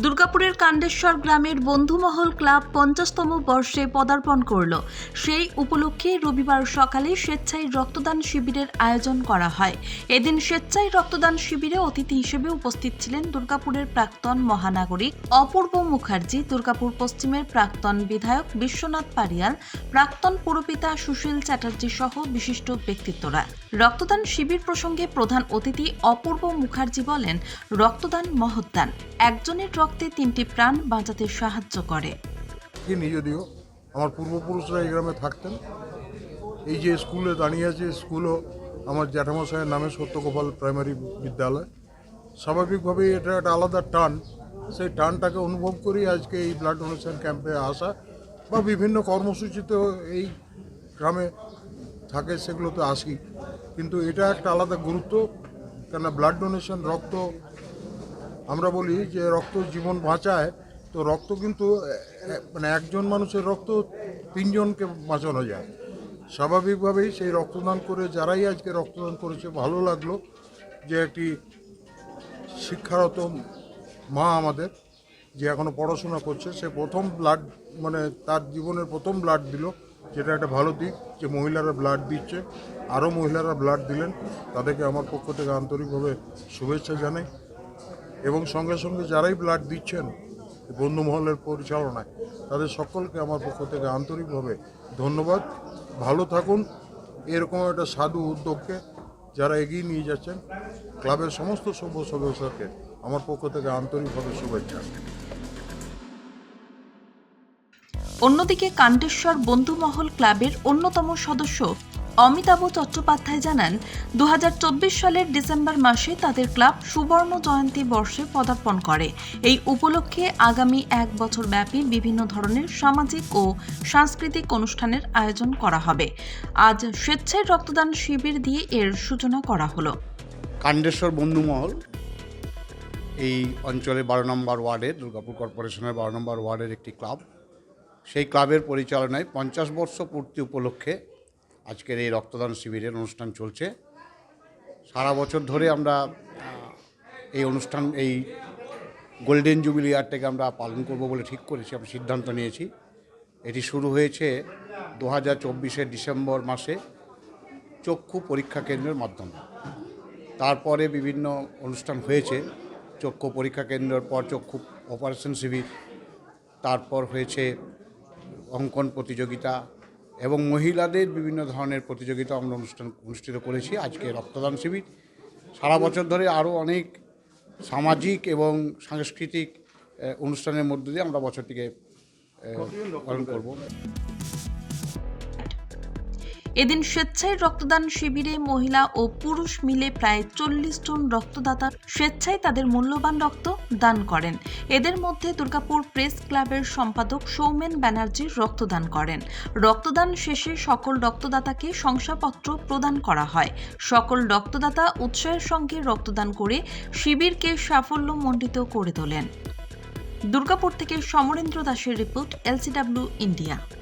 দুর্গাপুরের কাণ্ডেশ্বর গ্রামের বন্ধুমহল ক্লাব পঞ্চাশতম বর্ষে পদার্পণ করল। সেই উপলক্ষে রবিবার সকালে স্বেচ্ছায় রক্তদান শিবিরের আয়োজন করা হয়। এদিন স্বেচ্ছায় রক্তদান শিবিরে অতিথি হিসেবে উপস্থিত ছিলেন দুর্গাপুরের প্রাক্তন মহানাগরিক অপূর্ব মুখার্জি, দুর্গাপুর পশ্চিমের প্রাক্তন বিধায়ক বিশ্বনাথ পারিয়াল, প্রাক্তন পুরপিতা সুশীল চ্যাটার্জি সহ বিশিষ্ট ব্যক্তিত্বরা। রক্তদান শিবির প্রসঙ্গে প্রধান অতিথি অপূর্ব মুখার্জি বলেন, রক্তদান মহৎদান একজনের রক্তে তিনটি প্রাণ বাঁচাতে সাহায্য করে। কিনি যদিও আমার পূর্বপুরুষরা এই গ্রামে থাকতেন, এই যে স্কুলে দাঁড়িয়ে আছে, স্কুলও আমার জ্যাঠামশাইয়ের নামে সত্যগোপাল প্রাইমারি বিদ্যালয়। স্বাভাবিকভাবেই এটা একটা আলাদা টান। সেই টানটাকে অনুভব করি আজকে এই ব্লাড ডোনেশন ক্যাম্পে আসা বা বিভিন্ন কর্মসূচিতেও এই গ্রামে থাকে সেগুলোতে আসি। কিন্তু এটা একটা আলাদা গুরুত্ব কেন ব্লাড ডোনেশন রক্ত আমরা বলি যে রক্ত জীবন বাঁচায়, তো রক্ত কিন্তু মানে একজন মানুষের রক্ত তিনজনকে বাঁচানো যায়। স্বাভাবিকভাবেই সেই রক্তদান করে যারাই আজকে রক্তদান করেছে, ভালো লাগল যে একটি শিক্ষারত মা আমাদের, যে এখনও পড়াশোনা করছে, সে প্রথম ব্লাড মানে তার জীবনের প্রথম ব্লাড দিল, যেটা একটা ভালো দিক যে মহিলারা ব্লাড দিচ্ছে। আরও মহিলারা ব্লাড দিলেন, তাদেরকে আমার পক্ষ থেকে আন্তরিকভাবে শুভেচ্ছা জানাই। এবং সঙ্গে সঙ্গে যারাই ব্লাড দিচ্ছেন, বন্ধুমহলের পরিচালনায়, তাদের সকলকে আমার পক্ষ থেকে আন্তরিকভাবে ধন্যবাদ। ভালো থাকুন। এরকম একটা সাধু উদ্যোগকে যারা এগিয়ে নিয়ে যাচ্ছেন, ক্লাবের সমস্ত সভ্য সদস্যকে আমার পক্ষ থেকে আন্তরিকভাবে শুভেচ্ছা। অন্যদিকে কাণ্ডেশ্বর বন্ধুমহল ক্লাবের অন্যতম সদস্য অমিতাভ চট্টোপাধ্যায় জানান দু হাজার চব্বিশ সালের ডিসেম্বর মাসে তাদের ক্লাব সুবর্ণ জয়ন্তী বর্ষে পদার্পণ করে। এই উপলক্ষে আগামী এক বছর ব্যাপী বিভিন্ন ধরনের সামাজিক ও সাংস্কৃতিক অনুষ্ঠানের আয়োজন করা হবে। আজ স্বেচ্ছায় রক্তদান শিবির দিয়ে এর সূচনা করা হলো। কাণ্ডেশ্বর বন্ধুমহল, এই অঞ্চলের বারো নম্বর ওয়ার্ডের দুর্গাপুর কর্পোরেশনের বারো নম্বর ওয়ার্ডের একটি ক্লাব। সেই ক্লাবের পরিচালনায় পঞ্চাশ বর্ষ পূর্তি উপলক্ষে আজকের এই রক্তদান শিবিরের অনুষ্ঠান চলছে। সারা বছর ধরে আমরা এই অনুষ্ঠান, এই গোল্ডেন জুবিলি ইয়ারটাকে আমরা পালন করব বলে ঠিক করেছি, আমরা সিদ্ধান্ত নিয়েছি। এটি শুরু হয়েছে দু হাজার চব্বিশের ডিসেম্বর মাসে চক্ষু পরীক্ষা কেন্দ্রের মাধ্যমে। তারপরে বিভিন্ন অনুষ্ঠান হয়েছে, চক্ষু পরীক্ষা কেন্দ্রের পর চক্ষু অপারেশন শিবির, তারপর হয়েছে অঙ্কন প্রতিযোগিতা এবং মহিলাদের বিভিন্ন ধরনের প্রতিযোগিতা আমরা অনুষ্ঠান অনুষ্ঠিত করেছি। আজকে রক্তদান শিবির। সারা বছর ধরে আরও অনেক সামাজিক এবং সাংস্কৃতিক অনুষ্ঠানের মধ্যে দিয়ে আমরা বছরটিকে পালন করব। এদিন স্বেচ্ছায় রক্তদান শিবিরে মহিলা ও পুরুষ মিলে প্রায় চল্লিশ জন রক্তদাতা স্বেচ্ছায় তাদের মূল্যবান রক্ত দান করেন। এদের মধ্যে দুর্গাপুর প্রেস ক্লাবের সম্পাদক সৌমেন ব্যানার্জি রক্তদান করেন। রক্তদান শেষে সকল রক্তদাতাকে শংসাপত্র প্রদান করা হয়। সকল রক্তদাতা উৎসাহের সঙ্গে রক্তদান করে শিবিরকে সাফল্যমণ্ডিত করে তোলেন। দুর্গাপুর থেকে সমরেন্দ্র দাসের report, LCW, India.